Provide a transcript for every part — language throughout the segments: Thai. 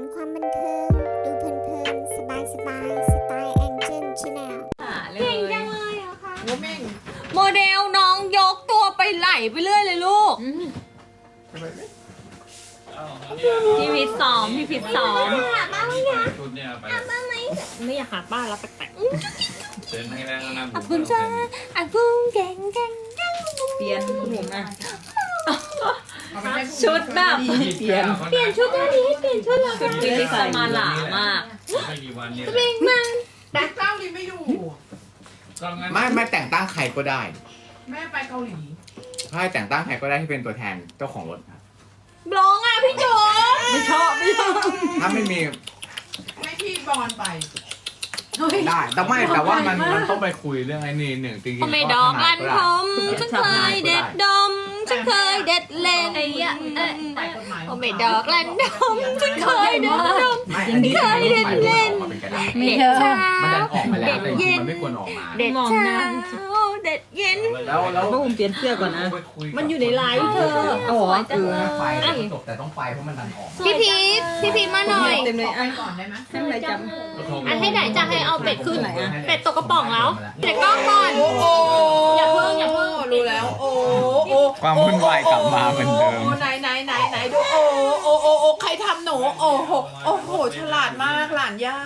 นความบันเทิง ดูเพลินๆ สบายสบายๆสไตล์แองเจิลชาแนลหาเลยเก่งจังเลยเหรอคะโอ้แม่งโมเดลน้องยกตัวไปไหลไปเรื่อยเลยลูกพี่พิษซ้อมพี่พิษซ้อมชุดเนี่ยไปไม่อยากหาป้าแล้วแปลกเดินให้แรงนะๆอะคุณจ้าอะคุณเก่งเก่งเก่งเปลี่ยนคุณหนุ่มอะ ชุดแบบ เปลี่ยนเปลี่ยนชุดได้ดีเปลี่ยนชุดละชุดวิลิสมาหลามากไม่กี่วันเนี่ยเก่งมากแต่เจ้าลีไม่อยู่ ก็งั้นไม่ไม่แต่งตั้งใครก็ได้แม่ไปเกาหลีใช่แต่งตั้งใครก็ได้ที่เป็นตัวแทนเจ้าของรถครับร้องอะพี่โจไม่ชอบไม่ชอบถ้าไม่มีให้พี่บอลไปได้แต่ไม่แต่ว่ามันมันต้องไปคุยเรื่องไอ้นี่หนึ่งจริงๆก็ไม่ดอกลันทมฉันเคยเด็ดดม ฉันเคยเด็ดเล่นไอ้ยะเอ้ยฝ่ายกฎหมายก็ไม่ดอกลันทมฉันเคยเด็ดดมไม่อันนี้เคยเล่นเล่นออก มาเป็นกระดาษเด็ดเช้ามันดันออกมาแล้วแต่จริงๆมันไม่ควรออกมา เด็ดเช้า เด็ดเย็น แล้วแล้วต้องเปลี่ยนเสื้อก่อนนะ มันอยู่ในไลฟ์เธอโอ้โหสวยจังเลยไฟแล้วก็จบแต่ต้องไฟเพราะมันดันออกพี่พีทพี่พีทมาหน่อยเต็มเลยไปอะก่อนได้ไหมให้อะไรจอันให้ไหนจะให้เอาเป็ดขึ้นไหนอะเป็ดตกกระป๋องแล้วเป็ดกล้องก่อนโอ้โหอย่าเพิ่งอย่าเพิ่งรู้แล้ว โอ้โอ้ความวุ่นวายกลับมาเหมือนเดิมโอ้ไหนไหนไหน โอ้โห โอ้โห ฉลาดมากหลานย่า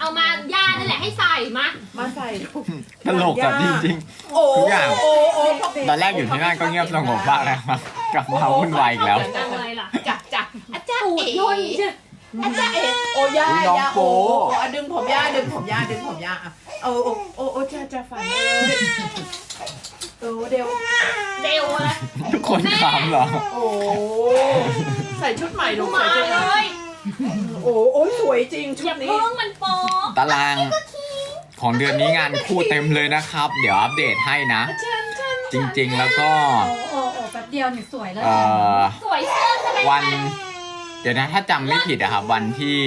เอามาย่านั่นแหละให้ใส่มามาใส่ลูกตลกอะจริง โอ้ทุกอย่าง โอ้โอ้ๆ ตอนแรกอยู่ที่นั่นก็เงียบสงบมากนะครับ กลับมาวุ่นวายอีกแล้ว จังเลยล่ะจักจักอาจารย์ตูดเอ๋ย่นใช่อาจารย์เอ๋โอ้ย่าอุ๊ยน้องย่าโป๊โอ้โอ้ดึงผมย่าดึงผมย่าดึงผมย่าอะโอ้โอ้โอ้โอ้จะจะฝันเลยโอ้เดี๋ยวเดวอะทุกคนขำเหรอโอ้ใส่ชุดใหม่ลูกมาใส่ชุดเลใหม่ย โอ้โอ้สวยจริงชุอย่าดนี้ เพิ่งมันโป๊ะตารางของเดือนนี้งานคู่เต็มเลยนะครับ เดี๋ยวอัปเดตให้นะจริงๆแล้วก็โอ้โหแป๊บเดียวเนี่ยสวยเลยเอ่อสวยเสื้อทำไมวัน เดี๋ยวนะถ้าจำไม่ผิดอะครับวันที่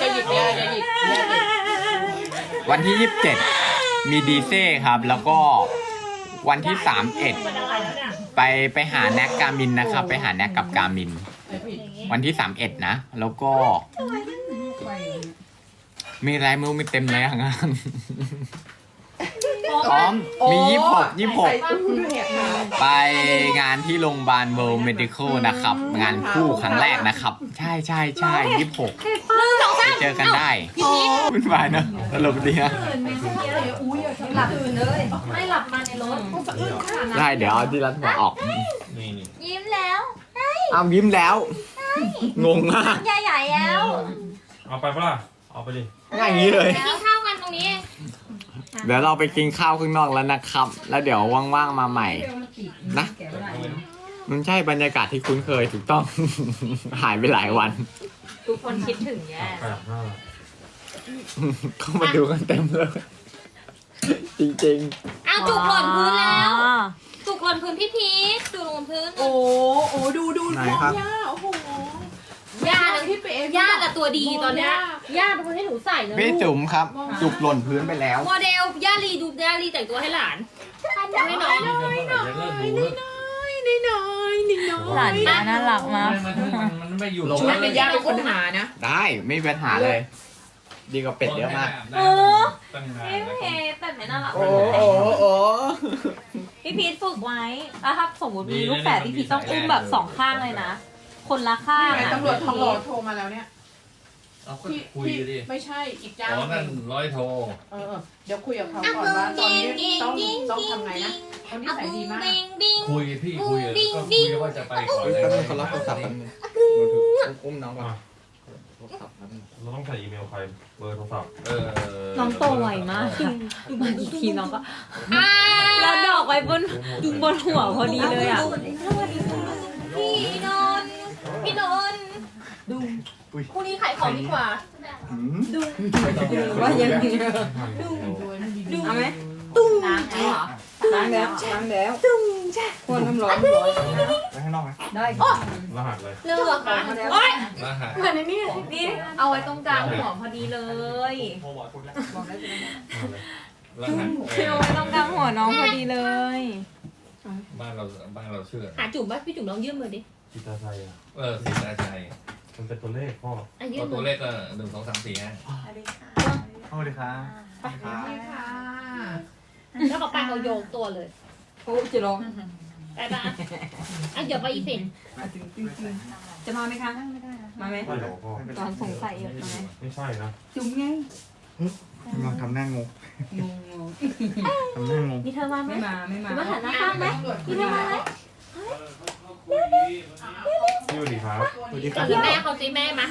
อย่าหยิบอย่าอย่าหยิบอย่าหยิบวันที่ 27 มีดีเซ่ครับ แล้วก็วันที่ 31ไปไปหาแน็กกามินนะครับ ไปหาแน็กกับกามิน วันที่31นะ แล้วก็ มีอะไรไม่รู้มีเต็มเลยอะงานพร้อมมี26 26ใส่ตู้ด้วยอะค่ะไปงานที่โรงพยาบาล World Medical นะครับ งานคู่ครั้งแรกนะครับ ใช่ใช่ใช่ยี่สิบหกไปเจอกันได้วุ่นวายเนอะตลกดีนะหลับตื่นเลยไม่หลับมาในรถได้เดี๋ยวเอาที่รัดหัวออกนี่นี่ยิ้มแล้วอ้าวยิ้มแล้ว งงมากใหญ่ๆแล้วเอาไปปะล่ะเอาไปดิง่ายอย่างนี้เลยไปกินข้าวกันตรงนี้เองเดี๋ยวเราไปกินข้าวข้างนอกแล้วนะครับ แล้วเดี๋ยวว่างๆมาใหม่ นะ มันใช่บรรยากาศที่คุ้นเคยถูกต้อง หายไปหลายวัน ทุกคนคิดถึงแย่แปดห้าเข้ามาดูกันเต็มเลย จริงเอาจุกหล่นพื้นแล้ว จุกหล่นพื้นพี่พีทจุกหล่นพื้น โอ้โอ้ดูดูไหนน้องครับย่าโอ้โห ย่าน่ะที่เป๊ะย่าละตัวดีตอนเนี้ยย่าเป็นคนให้หนูใส่เลยๆพี่จุ๋มครับ จุกหล่นพื้นไปแล้ว โมเดลย่าลีดูย่าลีแต่งตัวให้หลานให้น้องนี่ก็เมื่อไหร่จะเลิกดูนี่น้อยนี่น้อยหลานย่าน่ารักมาก มันมันไม่อยู่ชุดเป็นย่าเป็นคนหานะ ได้ไม่มีปัญหาเลย ดีกว่าเป็ดเยอะมาก เออตั้งนานเอ๊ะเอ๊ะแต่ไม่น่ารักโอ้โอ้โอ้พี่พีทฝึกไว้แล้วถ้าสมมติมีลูกแฝดพี่พีทต้องอุ้มแบบสองข้างเลยนะ คนละข้างไอ้อะตำรวจทองหล่อโทรมาแล้วเนี่ยเอาก็พี่คุยพี่ดิไม่ใช่อีกเจ้าอ๋อหนั่นึ่นงร้อยโทรเออเดี๋ยวคุยกับเขาก่อนว่าตอนนี้ต้องต้องทำไงนะเขานิสัยดีมากดิงดิงคุยพี่คุยก็คุยว่าจะไปก่อนแป๊บนึงเขารับโทรศัพท์แป๊บนึงอุ้มน้องก่อนโทรศัพท์แป๊บนึงเราต้องใส่อีเมลใคร เบอร์โทรศัพท์เออน้องโตไวมากดูมาอีกทีน้องก็อ่าแล้วดอกไว้บนบนหัวพอดีเลยอะ พี่นนท์ พี่นนท์ดูพรุ่งนี้ขายของดีกว่าว่ายังไงเอาไหมตุ้งล้างแล้วล้างแล้วล้างแล้วตุ้งใช่คนน้ำร้อนร้อนไปข้างนอกไหมได้รหัสเลยเลือกค่ะโอ๊ยรหัสเหมือนในนี่นี่เอาไว้ตรงกลางหัวพอดีเลยรหัสเอาไว้ตรงกลางหัวน้องพอดีเลย บ้านเราบ้านเราเชื่อหาจุ่มป่ะพี่จุ่มลองยื่นมือดิ จิตาชัยอะเออสิตาชัยมันเป็นตัวเลขพ่ออะยืตัวนตัวเลขก็หนึ่งสองสามสี่ห้าสวัสดีครับนี่ค่ะแล้วก็ไปเขาโยกตัวเลยโอ้จะร้องไปปะอะเดี๋ยวไปอีกสิมาถึงตึงๆจะมาไหมคะมาไหมใช่เหรอพ่อตอนสงสัยอยู่ไหมไม่ใช่นะ จุ่มไงลองทำหน้างงงงงทำหน้างงมีเธอมาไหมไม่มาไม่มามีมาหันหน้าข้างไหมมีเธอมาไหมพี่ส วัสดีครับ สวัสดีคก็รับคือแม่เขาซีแม่มา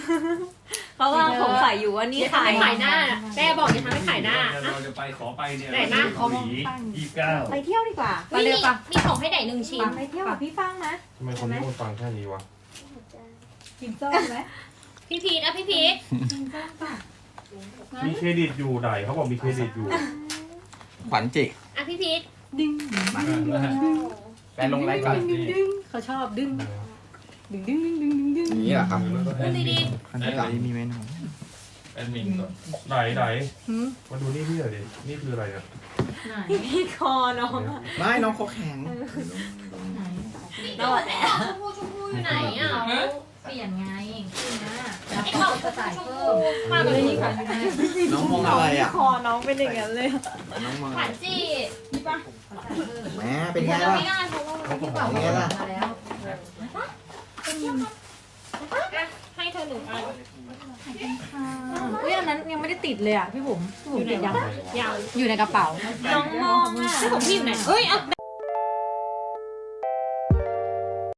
เพราะว่าสงสัยอยู่ว่านี่อย่าใครทำให้ขายหน้า แม่บอกอย่าทำให้ขายหน้า เราจะไปขอไปเนี่ยไหนนะ เกาหลียี่สิบเก้าไปเที่ยวดีกว่าไปเร็วปะมีของให้ไหนหนึ่งชิ้น ไปเที่ยวกับพี่ฟังนะทำไมคนนี้คนฟังแค่นี้วะกินส้มไหมพี่พีทอะพี่พีทมีเครดิตอยู่ไหนเขาบอกมีเครดิตอยู่ขวัญจิอะพี่พีทแฟนลงไลฟ์ก่อนเขาชอบดึง ดึงดึงดึงดึงดึงดึงอย่างนี้เหรอครับพูดดีขวัญจิตอนนี้มีไหมน้องแอดมินก่อนไหนไหนมาดูนี่พี่หน่อยดิ นี่คืออะไรเนี่ยพี่คอน้องไม่น้องเขาแข็งๆแล้วชมพูชมพูอยู่ไหนอะเปลี่ยนไงคือนะไอ้ของชมพูชมพูมาแบบนี้ค่ะน้องมองอะไรอะคอน้องเป็นอย่างนั้นเลยน้องมองขวัญจีแหมเป็นไงเราล่ะไม่ได้เพราะว่ามันเป็นไงล่ะมาแล้ว อะให้เธอหนึ่งอันอุ้ยอันนั้นยังไม่ได้ติดเลยอะพี่บุ๋มพี่บุ๋มติดยังยาวอยู่ในกระเป๋าน้องมองอะที่ของพี่อยู่ไหนเอ้ยเอา